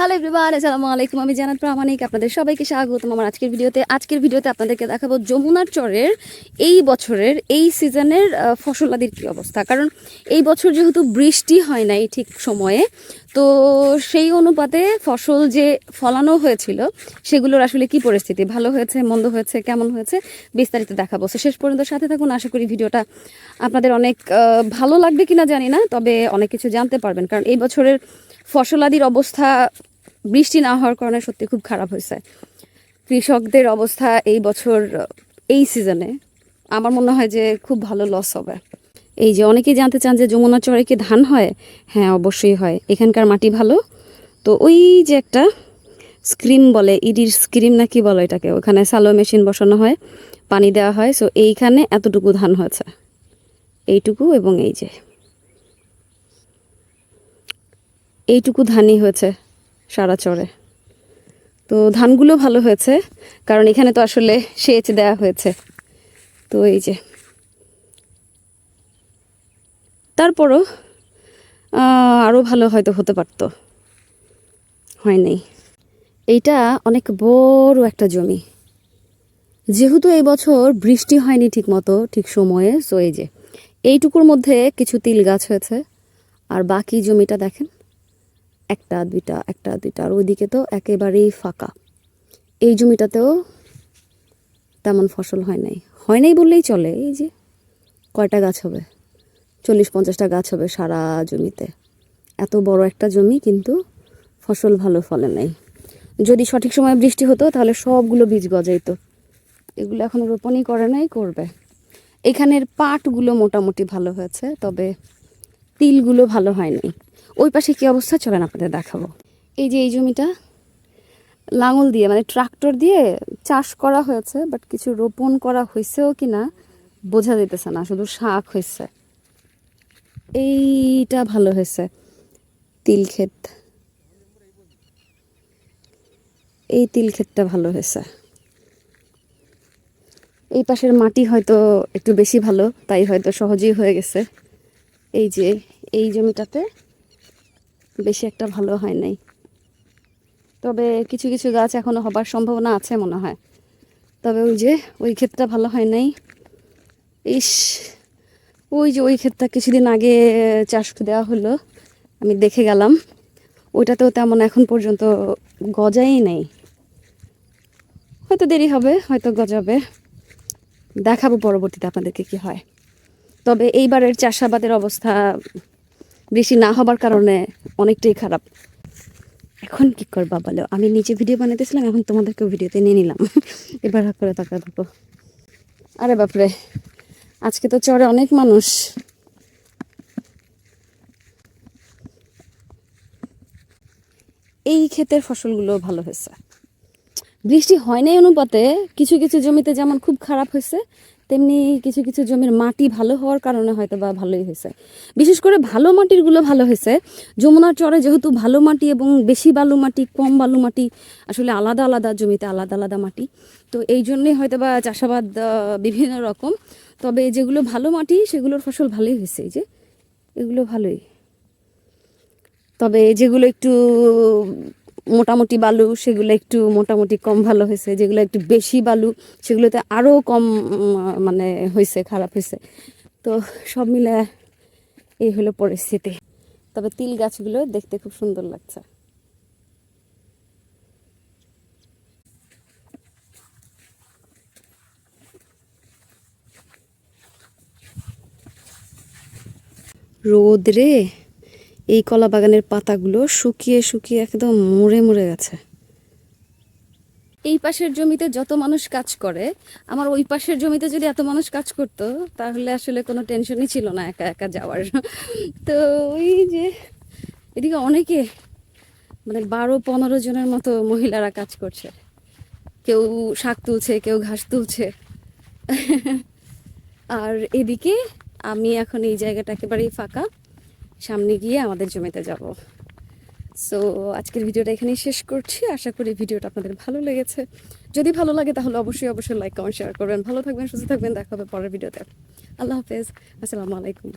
Hello everyone আসসালামু আলাইকুম। আমি জানাত প্রামাণিক, আপনাদের সবাইকে স্বাগতম। আমার আজকের ভিডিওতে আজকের ভিডিওতে আপনাদেরকে দেখাবো যমুনার চরের এই বছরের, এই সিজনের ফসলাদির কী অবস্থা। কারণ এই বছর যেহেতু বৃষ্টি হয় নাই ঠিক সময়ে, তো সেই অনুপাতে ফসল যে ফলানো হয়েছিল, সেগুলোর আসলে কি পরিস্থিতি? ভালো হয়েছে, মন্দ হয়েছে, কেমন হয়েছে? বিস্তারিত দেখাবো। তো শেষ পর্যন্ত সাথে থাকুন। আশা করি ভিডিওটা আপনাদের অনেক ভালো লাগবে কিনা জানি না, তবে অনেক কিছু জানতে পারবেন। কারণ এই বছরের ফসলাদির অবস্থা বৃষ্টি না হওয়ার কারণে সত্যি খুব খারাপ হয়েছে। কৃষকদের অবস্থা এই বছর, এই সিজনে আমার মনে হয় যে খুব ভালো লস হবে। এই যে অনেকেই জানতে চান যে যমুনা চরে কি ধান হয়? হ্যাঁ অবশ্যই হয়। এখানকার মাটি ভালো। তো ওই যে একটা স্ক্রিম বলে ইডির স্ক্রিম না কি বলে এটাকে? ওখানে সালো মেশিন বসানো হয়, পানি দেওয়া হয়। সো এইখানে এতটুকু ধান হয়েছে। এইটুকু এবং এই যে। এইটুকু ধানই হয়েছে। সারা চরে তো ধানগুলো ভালো হয়েছে, কারণ এখানে তো আসলে সেচ দেওয়া হয়েছে। তো এই যে। তারপরও আরও ভালো হয়তো হতে পারতো। হয় নাই। এইটা অনেক বড় একটা জমি। যেহেতু এই বছর বৃষ্টি হয়নি ঠিক মতো ঠিক সময়ে সো এই যে। এইটুকুর মধ্যে কিছু তিল গাছ হয়েছে। আর বাকি জমিটা দেখেন। একটা, দুইটা একটা, দুইটা। আর ওইদিকে তো একেবারেই ফাঁকা। এই জমিটাতেও তেমন ফসল হয় নাই। হয় নাই বললেই চলে, এই যে কয়টা গাছ হবে? চল্লিশ, পঞ্চাশটা গাছ হবে সারা জমিতে। এত বড় একটা জমি কিন্তু ফসল ভালো ফলে নাই। যদি সঠিক সময়ে বৃষ্টি হতো, তাহলে সবগুলো বীজ গজাইতো। এগুলো এখন রোপণই করে নাই, করবে। এখানের পাটগুলো মোটামুটি ভালো হয়েছে, তবে তিলগুলো ভালো হয়নি। ওই পাশে কী অবস্থা? চলেন আপনাদের দেখাবো। এই যে এই জমিটা, লাঙল দিয়ে মানে ট্রাক্টর দিয়ে চাষ করা হয়েছে বাট কিছু রোপণ করা হয়েছেও কি না বোঝা যেতেছে না, শুধু শাক হয়েছে। এইটা ভালো হয়েছে, তিল ক্ষেত। এই তিল ক্ষেতটা ভালো হয়েছে। এই পাশের মাটি হয়তো একটু বেশি ভালো, তাই হয়তো সহজেই হয়ে গেছে। এই যে এই জমিটাতে বেশি একটা ভালো হয় নাই। তবে কিছু কিছু গাছ এখনও হবার সম্ভাবনা আছে মনে হয়। তবে ওই যে, ওই ক্ষেতটা ভালো হয় নাই। ইস, ওই যে ওই ক্ষেতটা কিছুদিন আগে চাষ দেওয়া হলো, আমি দেখে গেলাম। ওইটাতেও তেমন এখন পর্যন্ত গজাই নেই। হয়তো দেরি হবে, হয়তো গজাবে। দেখাবো পরবর্তীতে আপনাদেরকে কি হয়। তবে এইবারের চাষাবাদের অবস্থা বেশি না হবার কারণে অনেকটাই খারাপ। এখন কি করবা বলো? আমি নিচে ভিডিও বানাইতেছিলাম, এখন তোমাদেরকেও ভিডিওতে নিয়ে নিলাম। এবার করে তাকা থাকো। আরে বাপরে, আজকে তো চরে অনেক মানুষ। এই ক্ষেতের ফসলগুলো ভালো হয়েছে। বৃষ্টি হয় নাই অনুপাতে কিছু কিছু জমিতে যেমন খুব খারাপ হয়েছে, তেমনি কিছু কিছু জমির মাটি ভালো হওয়ার কারণে হয়তো বা ভালোই হয়েছে। বিশেষ করে ভালো মাটিরগুলো ভালো হয়েছে। যমুনার চরে যেহেতু ভালো মাটি এবং বেশি বালু মাটি, কম বালু মাটি, আসলে আলাদা আলাদা জমিতে আলাদা আলাদা মাটি। তো এই জন্যই হয়তো বা চাষাবাদ বিভিন্ন রকম। তবে যেগুলো ভালো মাটি, সেগুলোর ফসল ভালোই হয়েছে। এই যে, এগুলো ভালোই। তবে যেগুলো একটু মোটামুটি বালু, সেগুলো একটু মোটামুটি কম ভালো হয়েছে। যেগুলো একটু বেশি বালু, সেগুলোতে আরও কম মানে হয়েছে, খারাপ হয়েছে। তো সব মিলে এই হলো পরিস্থিতি। তবে তিল গাছগুলো দেখতে খুব সুন্দর লাগছে। রোদ রে। এই কলা বাগানের পাতাগুলো শুকিয়ে শুকিয়ে একদম মরে মরে গেছে। এই পাশের জমিতে যত মানুষ কাজ করে, আমার ওই পাশের জমিতে যদি এত মানুষ কাজ করতো, তাহলে আসলে কোনো টেনশনই ছিল না একা একা যাওয়ার। তো ওই যে এদিকে অনেকে মানে বারো পনেরো জনের মতো মহিলারা কাজ করছে। কেউ শাক তুলছে, কেউ ঘাস তুলছে। আর এদিকে আমি এখন এই জায়গাটা একেবারেই ফাঁকা। সামনে গিয়ে আমাদের জমিতে যাব। সো আজকের ভিডিওটা এখানেই শেষ করছি। আশা করি ভিডিওটা আপনাদের ভালো লেগেছে। যদি ভালো লাগে তাহলে অবশ্যই অবশ্যই লাইক কমেন্ট শেয়ার করবেন। ভালো থাকবেন, সুস্থ থাকবেন। দেখা হবে পরের ভিডিওতে। আল্লাহ হাফেজ। আসসালামু আলাইকুম।